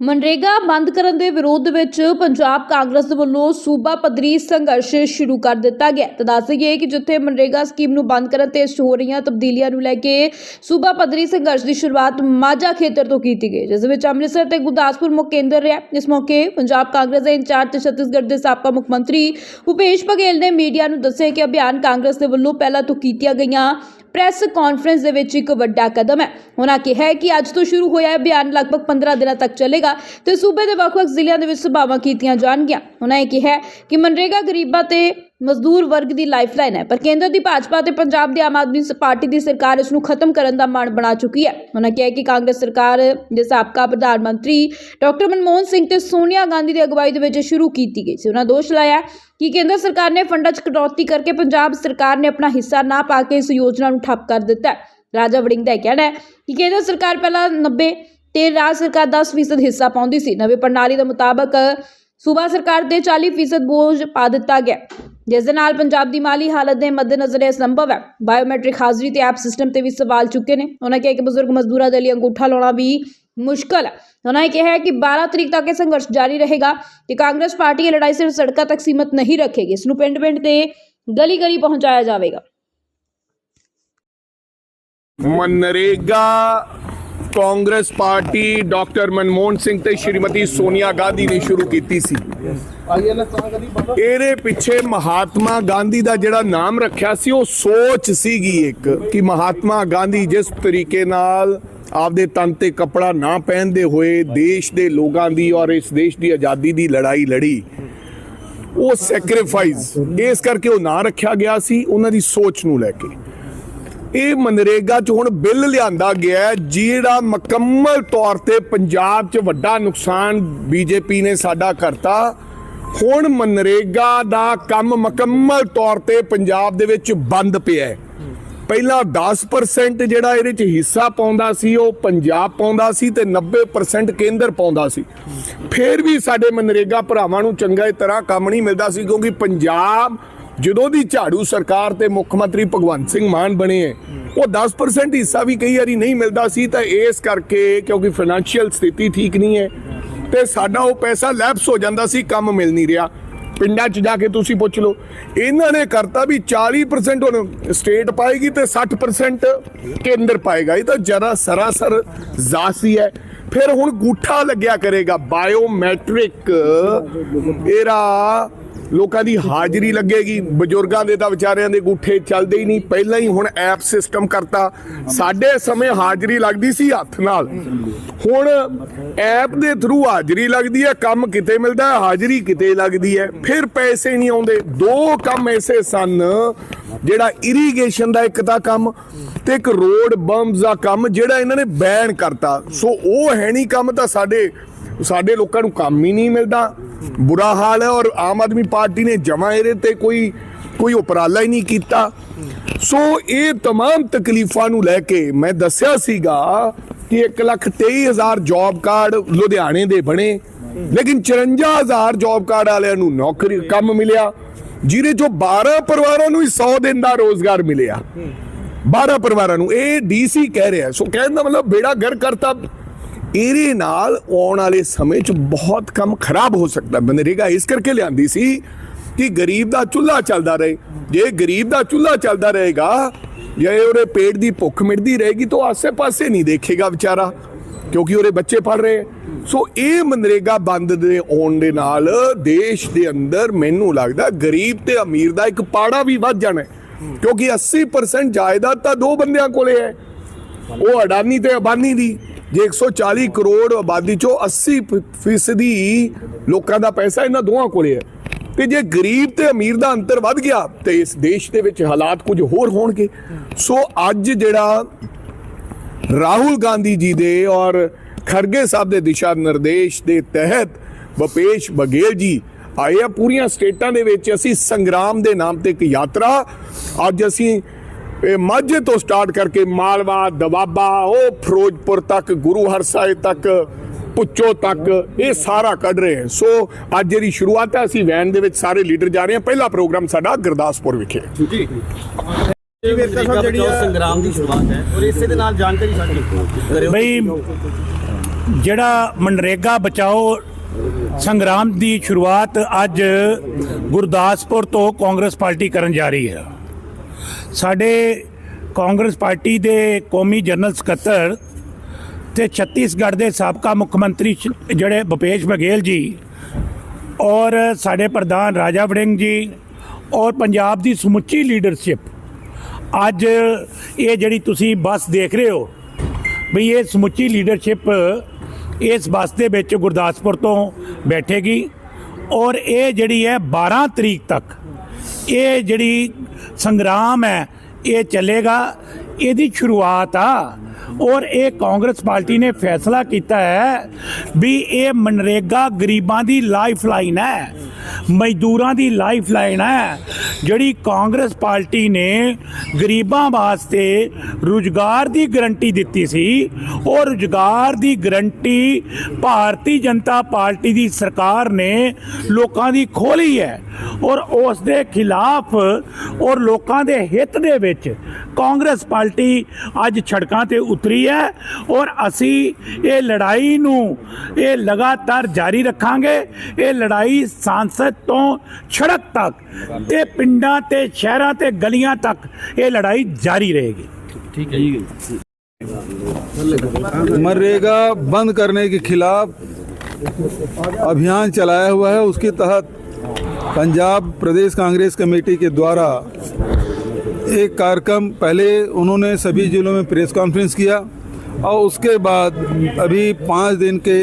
ਮਨਰੇਗਾ ਬੰਦ ਕਰਨ ਦੇ ਵਿਰੋਧ ਵਿੱਚ ਪੰਜਾਬ ਕਾਂਗਰਸ ਵੱਲੋਂ ਸੂਬਾ ਪੱਧਰੀ ਸੰਘਰਸ਼ ਸ਼ੁਰੂ ਕਰ ਦਿੱਤਾ ਗਿਆ ਤਾਂ ਦੱਸ ਦਈਏ ਕਿ ਜਿੱਥੇ ਮਨਰੇਗਾ ਸਕੀਮ ਨੂੰ ਬੰਦ ਕਰਨ ਤੇ ਹੋ ਰਹੀਆਂ ਤਬਦੀਲੀਆਂ ਨੂੰ ਲੈ ਕੇ ਸੂਬਾ ਪੱਧਰੀ ਸੰਘਰਸ਼ ਦੀ ਸ਼ੁਰੂਆਤ ਮਾਝਾ ਖੇਤਰ ਤੋਂ ਕੀਤੀ ਗਈ, ਜਿਸ ਵਿੱਚ ਅੰਮ੍ਰਿਤਸਰ ਤੇ ਗੁਰਦਾਸਪੁਰ ਮੁੱਖ ਕੇਂਦਰ ਰਿਹਾ। ਇਸ ਮੌਕੇ ਪੰਜਾਬ ਕਾਂਗਰਸ ਦੇ ਇੰਚਾਰਜ ਤੇ ਛੱਤੀਸਗੜ੍ਹ ਦੇ ਸਾਬਕਾ ਮੁੱਖ ਮੰਤਰੀ ਭੁਪੇਸ਼ ਬਘੇਲ ਨੇ ਮੀਡੀਆ ਨੂੰ ਦੱਸਿਆ ਕਿ ਅਭਿਆਨ ਕਾਂਗਰਸ ਦੇ ਵੱਲੋਂ ਪਹਿਲਾਂ ਤੋਂ ਕੀਤੀਆਂ ਗਈਆਂ ਪ੍ਰੈਸ ਕਾਨਫਰੰਸ ਦੇ ਵਿੱਚ ਇੱਕ ਵੱਡਾ ਕਦਮ ਹੈ। ਉਹਨਾਂ ਕਿਹਾ ਕਿ ਅੱਜ ਤੋਂ ਸ਼ੁਰੂ ਹੋਇਆ ਇਹ ਅਭਿਆਨ, ਲਗਭਗ 15 ਦਿਨਾਂ ਤੱਕ ਚੱਲੇਗਾ ਤੇ ਸੂਬੇ ਦੇ ਵੱਖ-ਵੱਖ ਜ਼ਿਲ੍ਹਿਆਂ ਦੇ ਵਿੱਚ ਸਭਾਵਾਂ ਕੀਤੀਆਂ ਜਾਣਗੀਆਂ। ਉਹਨਾਂ ਇਹ ਕਿਹਾ ਕਿ ਮਨਰੇਗਾ ਗਰੀਬਾਂ ਤੇ ਮਜ਼ਦੂਰ ਵਰਗ ਦੀ ਲਾਈਫਲਾਈਨ ਹੈ। ਪਰ ਕੇਂਦਰ ਦੀ ਭਾਜਪਾ ਤੇ ਪੰਜਾਬ ਦੀ ਆਮ ਆਦਮੀ ਪਾਰਟੀ ਦੀ ਸਰਕਾਰ ਇਸ ਨੂੰ ਖਤਮ ਕਰਨ ਦਾ ਮਨ ਬਣਾ ਚੁੱਕੀ ਹੈ। ਉਹਨਾਂ ਕਿਹਾ ਕਿ ਕਾਂਗਰਸ ਸਰਕਾਰ ਦੇ ਸਾਬਕਾ ਪ੍ਰਧਾਨ ਮੰਤਰੀ ਡਾਕਟਰ ਮਨਮੋਹਨ ਸਿੰਘ ਤੇ ਸੋਨੀਆ ਗਾਂਧੀ ਦੀ ਅਗਵਾਈ ਦੇ ਵਿੱਚ ਸ਼ੁਰੂ ਕੀਤੀ ਗਈ ਸੀ। ਉਹਨਾਂ ਦੋਸ਼ ਲਾਇਆ ਕਿ ਕੇਂਦਰ ਸਰਕਾਰ ਨੇ ਫੰਡਾਂ 'ਚ ਕਟੌਤੀ ਕਰਕੇ ਪੰਜਾਬ ਸਰਕਾਰ ਨੇ ਆਪਣਾ ਹਿੱਸਾ ਨਾ ਪਾ ਕੇ ਇਸ ਯੋਜਨਾ ਨੂੰ ਠੱਪ ਕਰ ਦਿੱਤਾ ਰਾਜਾ ਵੜਿੰਗ ਦਾ ਇਹ ਕਹਿਣਾ ਹੈ ਕਿ ਕੇਂਦਰ ਸਰਕਾਰ ਪਹਿਲਾਂ 90 ਤੇ ਰਾਜ ਸਰਕਾਰ 10% ਹਿੱਸਾ ਪਾਉਂਦੀ ਸੀ। ਨਵੇਂ ਪ੍ਰਣਾਲੀ ਦੇ ਮੁਤਾਬਕ ਸੂਬਾ ਸਰਕਾਰ ਤੇ 40% ਬੋਝ ਪਾ ਦਿੱਤਾ ਗਿਆ। ਜਿਸ ਦੇ ਨਾਲ ਪੰਜਾਬ ਦੀ ਮਾਲੀ ਹਾਲਤ ਦੇ ਮੱਦੇਨਜ਼ਰ ਇਹ ਸੰਭਵ ਹੈ। ਬਾਇਓਮੈਟ੍ਰਿਕ ਹਾਜ਼ਰੀ ਤੇ ਐਪ ਸਿਸਟਮ ਤੇ ਵੀ ਸਵਾਲ ਚੁੱਕੇ ਨੇ। ਉਹਨਾਂ ਕਿਹਾ ਕਿ ਬਜ਼ੁਰਗ ਮਜ਼ਦੂਰਾਂ ਦੇ ਲਈ ਅੰਗੂਠਾ ਲਾਉਣਾ ਵੀ ਮੁਸ਼ਕਲ ਹੈ। ਉਹਨਾਂ ਨੇ ਕਿਹਾ ਕਿ 12 ਤਰੀਕ ਤੱਕ ਇਹ ਸੰਘਰਸ਼ ਜਾਰੀ ਰਹੇਗਾ ਤੇ ਕਾਂਗਰਸ ਪਾਰਟੀ ਇਹ ਲੜਾਈ ਸਿਰਫ ਸੜਕਾਂ ਤੱਕ ਸੀਮਤ ਨਹੀਂ ਰੱਖੇਗੀ। ਇਸ ਨੂੰ ਪਿੰਡ-ਪਿੰਡ ਤੇ ਗਲੀ-ਗਲੀ ਪਹੁੰਚਾਇਆ ਜਾਵੇਗਾ। ਮਨਰੇਗਾ ਕਾਂਗਰਸ ਪਾਰਟੀ ਡਾਕਟਰ ਮਨਮੋਹਨ ਸਿੰਘ ਤੇ ਸ਼੍ਰੀਮਤੀ ਸੋਨੀਆ ਗਾਂਧੀ ਨੇ ਸ਼ੁਰੂ ਕੀਤੀ ਸੀ। ਇਹਦੇ ਪਿੱਛੇ ਮਹਾਤਮਾ ਗਾਂਧੀ ਦਾ ਜਿਹੜਾ ਨਾਮ ਰੱਖਿਆ ਸੀ, ਉਹ ਸੋਚ ਸੀਗੀ ਇੱਕ ਕਿ ਮਹਾਤਮਾ ਗਾਂਧੀ ਜਿਸ ਤਰੀਕੇ ਨਾਲ ਆਪਦੇ ਤਨ ਤੇ ਕੱਪੜਾ ਨਾ ਪਹਿਨਦੇ ਹੋਏ ਦੇਸ਼ ਦੇ ਲੋਕਾਂ ਦੀ ਔਰ ਇਸ ਦੇਸ਼ ਦੀ ਆਜ਼ਾਦੀ ਦੀ ਲੜਾਈ ਲੜੀ। ਉਹ ਸੈਕਰੀਫਾਈਸ ਇਸ ਕਰਕੇ ਉਹ ਨਾਂ ਰੱਖਿਆ ਗਿਆ ਸੀ, ਉਹਨਾਂ ਦੀ ਸੋਚ ਨੂੰ ਲੈ ਕੇ। ਇਹ ਮਨਰੇਗਾ ਚ ਹੁਣ ਬਿੱਲ ਲਿਆਂਦਾ ਗਿਆ ਜਿਹੜਾ ਮੁਕੰਮਲ ਤੌਰ ਤੇ ਪੰਜਾਬ ਚ ਵੱਡਾ ਨੁਕਸਾਨ ਬੀਜੇਪੀ ਨੇ ਸਾਡਾ ਕਰਤਾ। ਹੁਣ ਮਨਰੇਗਾ ਦਾ ਕੰਮ ਮੁਕੰਮਲ ਤੌਰ ਤੇ ਪੰਜਾਬ ਦੇ ਵਿੱਚ ਬੰਦ ਪਿਆ ਹੈ। ਪਹਿਲਾਂ 10% ਜਿਹੜਾ ਇਹਦੇ ਚ ਹਿੱਸਾ ਪਾਉਂਦਾ ਸੀ, ਉਹ ਪੰਜਾਬ ਪਾਉਂਦਾ ਸੀ ਤੇ 90% ਕੇਂਦਰ ਪਾਉਂਦਾ ਸੀ। ਫਿਰ ਵੀ ਸਾਡੇ ਮਨਰੇਗਾ ਭਰਾਵਾਂ ਨੂੰ ਚੰਗਾ ਤਰ੍ਹਾਂ ਕੰਮ ਨਹੀਂ ਮਿਲਦਾ ਸੀ, ਕਿਉਂਕਿ ਪੰਜਾਬ ਜਦੋਂ ਦੀ ਝਾੜੂ ਸਰਕਾਰ ਤੇ ਮੁੱਖ ਮੰਤਰੀ ਭਗਵੰਤ ਸਿੰਘ ਮਾਨ ਬਣੇ ਹੈ ਉਹ 10% ਹਿੱਸਾ ਵੀ ਕਈ ਵਾਰੀ ਨਹੀਂ ਮਿਲਦਾ ਸੀ, ਤਾਂ ਇਸ ਕਰਕੇ ਕਿਉਂਕਿ ਫਾਈਨੈਂਸ਼ੀਅਲ ਸਥਿਤੀ ਠੀਕ ਨਹੀਂ ਹੈ ਤੇ ਸਾਡਾ ਉਹ ਪੈਸਾ ਲੈਪਸ ਹੋ ਜਾਂਦਾ ਸੀ, ਕੰਮ ਮਿਲ ਨਹੀਂ ਰਿਹਾ। ਪਿੰਡਾਂ 'ਚ ਜਾ ਕੇ ਤੁਸੀਂ ਪੁੱਛ ਲਓ, ਇਹਨਾਂ ਨੇ ਕਰਤਾ ਵੀ 40% ਹੁਣ ਸਟੇਟ ਪਾਏਗੀ ਤੇ 60% ਕੇਂਦਰ ਪਾਏਗਾ। ਇਹ ਤਾਂ ਜਰਾ ਸਰਾਸਰ ਜ਼ਾਸੀ ਹੈ ਫਿਰ ਹੁਣ ਗੂਠਾ ਲੱਗਿਆ ਕਰੇਗਾ ਬਾਇਓਮੈਟ੍ਰਿਕ ਇਹਦਾ ਲੋਕਾਂ ਦੀ ਹਾਜ਼ਰੀ ਲੱਗੇਗੀ। ਬਜ਼ੁਰਗਾਂ ਦੇ ਤਾਂ ਵਿਚਾਰਿਆਂ ਦੇ ਗੂਠੇ ਚੱਲਦੇ ਹੀ ਨਹੀਂ। ਪਹਿਲਾਂ ਹੀ ਹੁਣ ਐਪ ਸਿਸਟਮ ਕਰਤਾ। ਸਾਡੇ ਸਮੇਂ ਹਾਜ਼ਰੀ ਲੱਗਦੀ ਸੀ ਹੱਥ ਨਾਲ। ਹੁਣ ਐਪ ਦੇ ਥਰੂ ਹਾਜ਼ਰੀ ਲੱਗਦੀ ਹੈ। ਕੰਮ ਕਿਤੇ ਮਿਲਦਾ ਹੈ, ਹਾਜ਼ਰੀ ਕਿਤੇ ਲੱਗਦੀ ਹੈ। ਫਿਰ ਪੈਸੇ ਨਹੀਂ ਆਉਂਦੇ। ਦੋ ਕੰਮ ਐਸੇ ਸਨ, ਜਿਹੜਾ ਇਰੀਗੇਸ਼ਨ ਦਾ ਇੱਕ ਤਾਂ ਕੰਮ ਤੇ ਇੱਕ ਰੋਡ ਬੰਬਸ ਦਾ ਕੰਮ, ਜਿਹੜਾ ਇਹਨਾਂ ਨੇ ਬੈਨ ਕਰਤਾ। ਸੋ ਉਹ ਹੈ ਨਹੀਂ ਕੰਮ ਤਾਂ ਸਾਡੇ ਸਾਡੇ ਲੋਕਾਂ ਨੂੰ ਕੰਮ ਹੀ ਨਹੀਂ ਮਿਲਦਾ ਬੁਰਾ ਹਾਲ ਹੈ ਔਰ ਆਮ ਆਦਮੀ ਪਾਰਟੀ ਨੇ ਜਮਾ ਇਹਦੇ ਤੇ ਕੋਈ ਕੋਈ ਉਪਰਾਲਾ ਹੀ ਨਹੀਂ ਕੀਤਾ ਸੋ ਇਹ तमाम ਤਕਲੀਫਾਂ ਨੂੰ ਲੈ ਕੇ ਮੈਂ ਦੱਸਿਆ ਸੀਗਾ ਕਿ 123000 ਜੌਬ ਕਾਰਡ ਲੁਧਿਆਣੇ ਦੇ ਬਣੇ ਲੇਕਿਨ 54000 ਜੌਬ ਕਾਰਡ ਵਾਲਿਆਂ ਨੂੰ ਨੌਕਰੀ ਕੰਮ ਮਿਲਿਆ ਜਿਹਦੇ ਚੋਂ 12 ਪਰਿਵਾਰਾਂ ਨੂੰ ਹੀ 100 ਦਿਨ ਦਾ ਰੋਜ਼ਗਾਰ ਮਿਲਿਆ 12 ਪਰਿਵਾਰਾਂ ਨੂੰ ਇਹ ਡੀਸੀ ਕਹਿ ਰਿਹਾ ਸੋ ਕਹਿਣ ਦਾ ਮਤਲਬ ਬੇੜਾ ਗਰ ਕਰਤਾ ਇਹਦੇ ਨਾਲ ਆਉਣ ਵਾਲੇ ਸਮੇਂ 'ਚ ਬਹੁਤ ਕੰਮ ਖਰਾਬ ਹੋ ਸਕਦਾ ਮਨਰੇਗਾ ਇਸ ਕਰਕੇ ਲਿਆਂਦੀ ਸੀ ਕਿ ਗਰੀਬ ਦਾ ਚੁੱਲ੍ਹਾ ਚੱਲਦਾ ਰਹੇ। ਜੇ ਗਰੀਬ ਦਾ ਚੁੱਲ੍ਹਾ ਚੱਲਦਾ ਰਹੇਗਾ, ਜੇ ਉਹਦੇ ਪੇਟ ਦੀ ਭੁੱਖ ਮਿਟਦੀ ਰਹੇਗੀ ਤਾਂ ਉਹ ਆਸੇ-ਪਾਸੇ ਨਹੀਂ ਦੇਖੇਗਾ ਵਿਚਾਰਾ, ਕਿਉਂਕਿ ਉਹਦੇ ਬੱਚੇ ਪੜ ਰਹੇ ਸੋ ਇਹ ਮਨਰੇਗਾ ਬੰਦ ਦੇ ਆਉਣ ਦੇ ਨਾਲ ਦੇਸ਼ ਦੇ ਅੰਦਰ ਮੈਨੂੰ ਲੱਗਦਾ ਗਰੀਬ ਤੇ ਅਮੀਰ ਦਾ ਇੱਕ ਪਾੜਾ ਵੀ ਵੱਧ ਜਾਣਾ ਕਿਉਂਕਿ 80% ਜਾਇਦਾਦ ਤਾਂ ਦੋ ਬੰਦਿਆਂ ਕੋਲੇ ਹੈ। ਉਹ ਅਡਾਨੀ ਤੇ ਅਬਾਨੀ ਦੀ। ਜੇ 140 ਕਰੋੜ ਆਬਾਦੀ ਚੋਂ 80 ਫ- ਫੀਸਦੀ ਲੋਕਾਂ ਦਾ ਪੈਸਾ ਇਹਨਾਂ ਦੋਵਾਂ ਕੋਲੇ ਹੈ। ਤੇ ਜੇ ਗਰੀਬ ਤੇ ਅਮੀਰ ਦਾ ਅੰਤਰ ਵੱਧ ਗਿਆ, ਤੇ ਇਸ ਦੇਸ਼ ਦੇ ਵਿੱਚ ਹਾਲਾਤ ਕੁਝ ਹੋਰ ਹੋਣਗੇ। ਸੋ ਅੱਜ ਜਿਹੜਾ ਰਾਹੁਲ ਗਾਂਧੀ ਜੀ ਦੇ ਔਰ ਖਰਗੇ ਸਾਹਿਬ ਦੇ ਦਿਸ਼ਾ ਨਿਰਦੇਸ਼ ਦੇ ਤਹਿਤ ਭਪੇਸ਼ ਬਘੇਲ ਜੀ ਆਏ ਆ ਪੂਰੀਆਂ ਸਟੇਟਾਂ ਦੇ ਵਿੱਚ, ਅਸੀਂ ਸੰਗਰਾਮ ਦੇ ਨਾਮ ਤੇ ਇੱਕ ਯਾਤਰਾ, ਅੱਜ ਅਸੀਂ ਇਹ ਮਾਝੇ ਤੋਂ ਸਟਾਰਟ ਕਰਕੇ ਮਾਲਵਾ ਦਵਾਬਾ ਉਹ ਫਿਰੋਜ਼ਪੁਰ ਤੱਕ ਗੁਰੂ ਹਰਸਾਏ ਤੱਕ ਪੁੱਚੋ ਤੱਕ ਇਹ ਸਾਰਾ ਕੱਢ ਰਹੇ ਹਾਂ ਸੋ ਅੱਜ ਜਿਹੜੀ ਸ਼ੁਰੂਆਤ ਹੈ ਅਸੀਂ ਵੈਨ ਦੇ ਵਿੱਚ ਸਾਰੇ ਲੀਡਰ ਜਾ ਰਹੇ ਹਾਂ। ਪਹਿਲਾ ਪ੍ਰੋਗਰਾਮ ਸਾਡਾ ਗੁਰਦਾਸਪੁਰ ਵਿਖੇ। ਇਹ ਵੇਰਕਾ ਸਾਹਿਬ ਜਿਹੜੀ ਆ ਸੰਗਰਾਮ ਦੀ ਸ਼ੁਰੂਆਤ ਹੈ। ਔਰ ਇਸੇ ਦੇ ਨਾਲ ਜਾਣਕਾਰੀ ਸਾਂਝੀ ਕਰਿਓ ਬਈ ਜਿਹੜਾ ਮਨਰੇਗਾ ਬਚਾਓ ਸੰਗਰਾਮ ਦੀ ਸ਼ੁਰੂਆਤ ਅੱਜ ਗੁਰਦਾਸਪੁਰ ਤੋਂ ਕਾਂਗਰਸ ਪਾਰਟੀ ਕਰਨ ਜਾ ਰਹੀ ਹੈ। ਸਾਡੇ ਕਾਂਗਰਸ ਪਾਰਟੀ ਦੇ ਕੌਮੀ ਜਨਰਲ ਸਕੱਤਰ ਤੇ ਛੱਤੀਸਗੜ੍ਹ ਦੇ ਸਾਬਕਾ ਮੁੱਖ ਮੰਤਰੀ ਜਿਹੜੇ ਭੁਪੇਸ਼ ਬਘੇਲ ਜੀ ਔਰ ਸਾਡੇ ਪ੍ਰਧਾਨ ਰਾਜਾ ਵੜਿੰਗ ਜੀ ਔਰ ਪੰਜਾਬ ਦੀ ਸਮੁੱਚੀ ਲੀਡਰਸ਼ਿਪ। ਅੱਜ ਇਹ ਜਿਹੜੀ ਤੁਸੀਂ ਬੱਸ ਦੇਖ ਰਹੇ ਹੋ ਵੀ ਇਹ ਸਮੁੱਚੀ ਲੀਡਰਸ਼ਿਪ ਇਸ ਬੱਸ ਦੇ ਵਿੱਚ ਗੁਰਦਾਸਪੁਰ ਤੋਂ ਬੈਠੇਗੀ ਔਰ ਇਹ ਜਿਹੜੀ ਹੈ 12 ਤਰੀਕ ਤੱਕ ਇਹ ਜਿਹੜੀ ਸੰਗਰਾਮ ਹੈ, ਇਹ ਚੱਲੇਗਾ, ਇਹਦੀ ਸ਼ੁਰੂਆਤ ਆ। ਔਰ ਇਹ ਕਾਂਗਰਸ ਪਾਰਟੀ ਨੇ ਫੈਸਲਾ ਕੀਤਾ ਹੈ ਵੀ ਇਹ ਮਨਰੇਗਾ ਗਰੀਬਾਂ ਦੀ ਲਾਈਫ ਲਾਈਨ ਹੈ। ਮਜ਼ਦੂਰਾਂ ਦੀ ਲਾਈਫ ਲਾਈਨ ਹੈ, ਜਿਹੜੀ ਕਾਂਗਰਸ ਪਾਰਟੀ ਨੇ ਗਰੀਬਾਂ ਵਾਸਤੇ ਰੁਜ਼ਗਾਰ ਦੀ ਗਰੰਟੀ ਦਿੱਤੀ ਸੀ। ਉਹ ਰੁਜ਼ਗਾਰ ਦੀ ਗਰੰਟੀ ਭਾਰਤੀ ਜਨਤਾ ਪਾਰਟੀ ਦੀ ਸਰਕਾਰ ਨੇ ਲੋਕਾਂ ਦੀ ਖੋਲੀ ਹੈ ਔਰ ਉਸ ਦੇ ਖਿਲਾਫ ਔਰ ਲੋਕਾਂ ਦੇ ਹਿੱਤ ਦੇ ਵਿੱਚ ਕਾਂਗਰਸ ਪਾਰਟੀ ਅੱਜ ਛੜਕਾਂ ਤੇ ਉਤਰੀ ਹੈ ਔਰ ਅਸੀਂ ਇਹ ਲੜਾਈ ਨੂੰ ਇਹ ਲਗਾਤਾਰ ਜਾਰੀ ਰੱਖਾਂਗੇ ਇਹ ਲੜਾਈ ਸੰਸਦ ਤੋਂ ਸੜਕ ਤੱਕ ਤੇ ਪਿੰਡਾਂ ਤੇ ਸ਼ਹਿਰਾਂ ਤੇ ਗਲੀਆਂ ਤੱਕ ਇਹ ਲੜਾਈ ਜਾਰੀ ਰਹੇਗੀ मनरेगा बंद करने के खिलाफ अभियान चलाया हुआ है उसके तहत पंजाब प्रदेश कांग्रेस कमेटी के द्वारा एक कार्यक्रम पहले उन्होंने सभी जिलों में प्रेस कॉन्फ्रेंस किया और उसके बाद अभी पाँच दिन के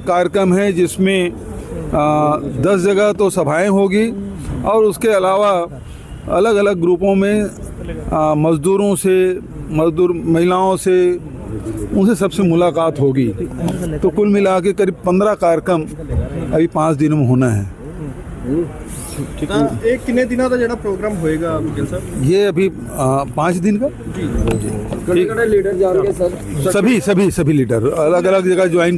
कार्यक्रम है जिसमें दस जगह तो सभाएँ होगी और उसके अलावा अलग अलग ग्रुपों में मज़दूरों से, मज़दूर महिलाओं से उनसे सबसे मुलाकात होगी। तो कुल मिला के करीब पंद्रह कार्यक्रम अभी पाँच दिनों में होना है। ठीक तो एक कितने दिनों का जरा प्रोग्राम होएगा मुकेश सर ये अभी पाँच दिन का? जी। लीडर जा रहे हैं हाँ। सर? सभी सभी सभी लीडर अलग अलग जगह ज्वाइन